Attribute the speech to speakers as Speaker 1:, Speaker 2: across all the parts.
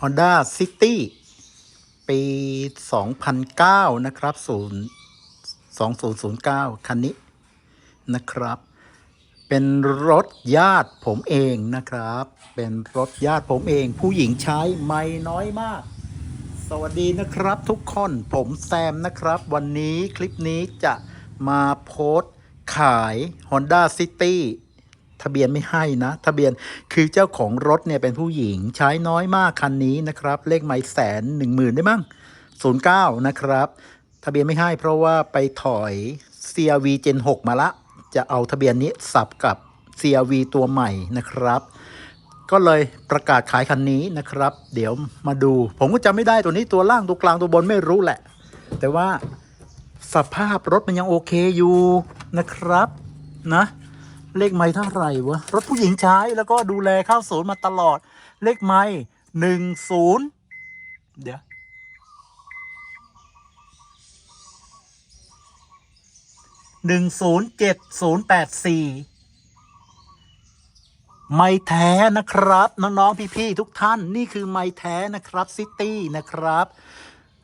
Speaker 1: Honda City ปี 2009 นะครับ0 2009 คันนี้นะครับ เป็นรถญาติผมเองนะครับ เป็นรถญาติผมเอง ผู้หญิงใช้ไม่น้อยมาก สวัสดีนะครับทุกคนผมแซมนะครับ วันนี้คลิปนี้จะมาโพสต์ขาย Honda City ทะเบียนไม่ให้นะ ทะเบียนคือเจ้าของรถเนี่ยเป็นผู้หญิงใช้น้อยมากคันนี้นะครับ เลขไม้แสนหนึ่งหมื่นได้มั้ง09นะครับ ทะเบียนไม่ให้เพราะว่าไปถอย CRV Gen 6 มาละ จะเอาทะเบียนนี้สับกับ CRV ตัวใหม่นะครับก็เลยประกาศขายคันนี้นะครับ เดี๋ยวมาดู ผมก็จำไม่ได้ตัวนี้ตัวล่างตัวกลางตัวบนไม่รู้แหละ แต่ว่าสภาพรถมันยังโอเคอยู่นะครับนะ เลขไม้เท่าไหร่วะ รถผู้หญิงใช้แล้วก็ดูแลข้าวศูนย์มาตลอด เลขไม้หนึ่งศูนย์เดี๋ยวหนึ่งศูนย์เจ็ดศูนย์แปดสี่ไม่แท้นะครับ น้อง ๆ พี่ ๆ ทุกท่านนี่คือไม่แท้นะครับซิตี้นะครับ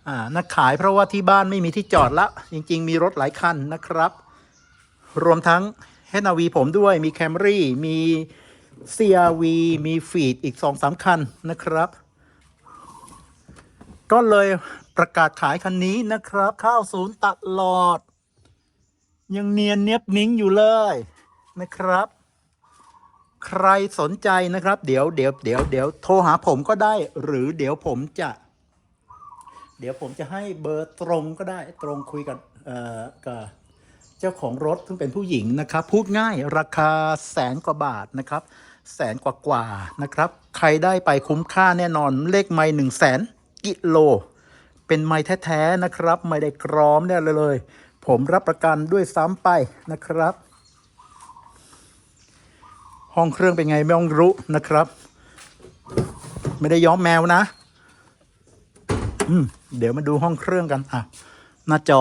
Speaker 1: อ่านักขายเพราะว่าที่บ้านไม่มีที่จอดละ จริง ๆ มีรถหลายคันนะครับ รวมทั้ง HNV ผมด้วยมี Camry มี CRV มีฟีดอีกสองสามคันนะครับ ก็เลยประกาศขายคันนี้นะครับ เข้าศูนย์ตัดหลอด ยังเนียนเนียบนิ้งอยู่เลยนะครับ ใครสนใจนะครับ เดี๋ยวเดี๋ยวเดี๋ยวเดี๋ยวโทรหาผมก็ได้ หรือเดี๋ยวผมจะ เดี๋ยวผมจะให้เบอร์ตรงก็ได้ตรงคุยกับเอ่อกับ เจ้าของรถซึ่งเป็นผู้หญิงนะครับ พูดง่ายราคาแสนกว่าบาทนะครับ แสนกว่ากว่านะครับ ใครได้ไปคุ้มค่าแน่นอนเลขไม่หนึ่งแสนกิโล เป็นไม้แท้ๆนะครับ ไม่ได้กรอมเนี่ยเลย ผมรับประกันด้วยซ้ำไปนะครับ ห้องเครื่องเป็นไงไม่ต้องรู้นะครับ ไม่ได้ย้อมแมวนะอืมเดี๋ยวมาดูห้องเครื่องกันอะ หน้าจอ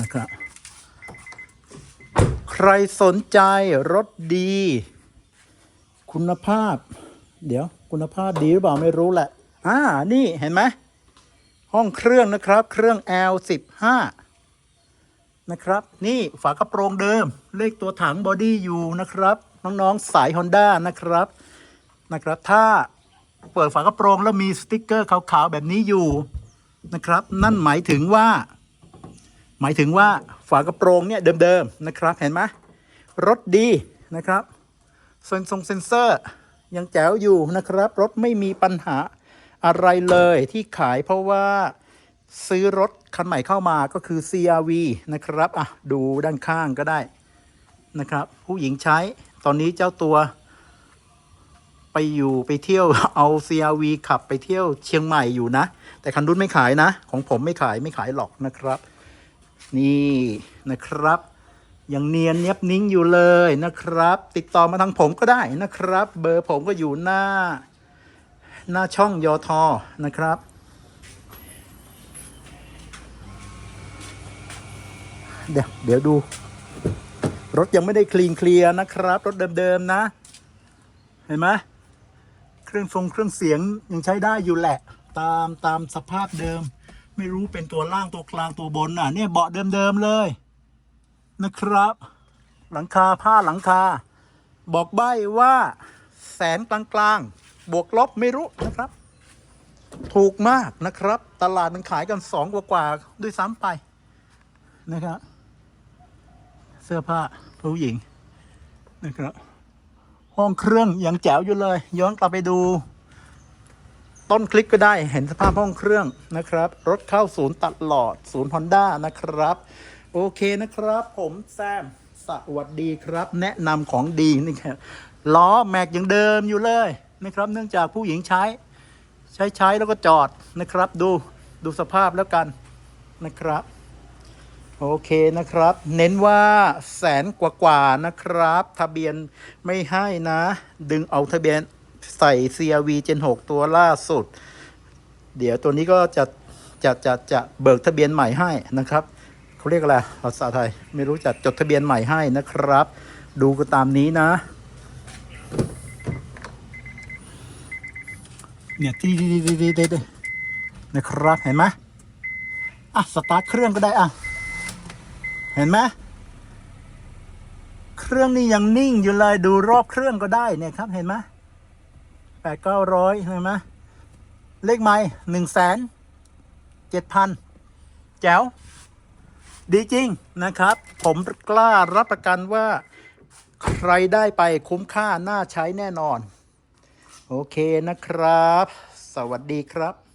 Speaker 1: นะครับ รสนใจรถดี คุณภาพ เดี๋ยว คุณภาพดีหรือเปล่าไม่รู้แหละ อ่า นี่เห็นไหม ห้องเครื่องนะครับ เครื่อง L15 นะครับ นี่ฝากระโปรงเดิม เลขตัวถังบอดี้อยู่นะครับ น้องๆ สาย Honda นะครับ นะครับ ถ้าเปิดฝากระโปรงแล้วมีสติกเกอร์ขาวๆแบบนี้อยู่นะครับ นั่นหมายถึงว่า หมายถึงว่า ฝากระโปรงเนี่ยเดิมๆนะครับเห็นไหมรถดีนะครับเซนซงเซนเซอร์ยังแจ๋วอยู่นะครับ รถไม่มีปัญหาอะไรเลยที่ขายเพราะว่าซื้อรถคันใหม่เข้ามาก็คือ CRV นะครับอะดูด้านข้างก็ได้นะครับ ผู้หญิงใช้ตอนนี้เจ้าตัว ไปอยู่ไปเที่ยวเอา CRV ขับไปเที่ยวเชียงใหม่อยู่นะ แต่คันรุ่นไม่ขายนะ ของผมไม่ขายไม่ขายหรอกนะครับ นี่นะครับ ยังเนียนเนียบนิ้งอยู่เลยนะครับ ติดต่อมาทางผมก็ได้นะครับ เบอร์ผมก็อยู่หน้า หน้าช่องยอทอนะครับเดี๋ยวเดี๋ยวดู รถยังไม่ได้คลีนเคลียร์นะครับ รถเดิมๆนะ เห็นไหมเครื่องทรงเครื่องเสียงยังใช้ได้อยู่แหละ ตามตามสภาพเดิม ไม่รู้เป็นตัวล่างตัวกลางตัวบนอะ เนี่ยเบาะเดิมๆเลย นะครับ หลังคาผ้าหลังคา บอกใบ้ว่าแสนกลางๆ บวกลบไม่รู้นะครับ ถูกมากนะครับ ตลาดมันขายกันสองกว่าๆด้วยซ้ำไปนะครับ เสื้อผ้าผู้หญิงนะครับ ห้องเครื่องยังแจ๋วอยู่เลย ย้อนกลับไปดู ต้นคลิปก็ได้เห็นสภาพห้องเครื่องนะครับ รถเข้าศูนย์ตัดหลอดศูนย์ฮอนด้านะครับ โอเคนะครับ ผมแซม สวัสดีครับ แนะนำของดีนี่ครับล้อแม็กยังเดิมอยู่เลยนะครับ เนื่องจากผู้หญิงใช้ ใช้ใช้แล้วก็จอดนะครับ ดูดูสภาพแล้วกันนะครับ โอเคนะครับ เน้นว่าแสนกว่าๆนะครับ ทะเบียนไม่ให้นะ ดึงเอาทะเบียน ใส่ CRV Gen 6 ตัวล่าสุด เดี๋ยวตัวนี้ก็จะจะจะจะเบิกทะเบียนใหม่ให้นะครับเขาเรียกอะไรภาษาไทยไม่รู้จัดจดทะเบียนใหม่ให้นะครับ ดูก็ตามนี้นะเนี่ยดีดีดีดีดีนะครับเห็นไหมอะสตาร์ทเครื่องก็ได้อะเห็นไหมเครื่องนี้ยังนิ่งอยู่เลยดูรอบเครื่องก็ได้เนี่ยครับเห็นไหม แปดเก้าร้อยเห็นไหมเลขไม่หนึ่งแสนเจ็ดพันแจ๋ว ดีจริงนะครับ ผมกล้ารับประกันว่าใครได้ไปคุ้มค่าน่าใช้แน่นอน โอเคนะครับ สวัสดีครับ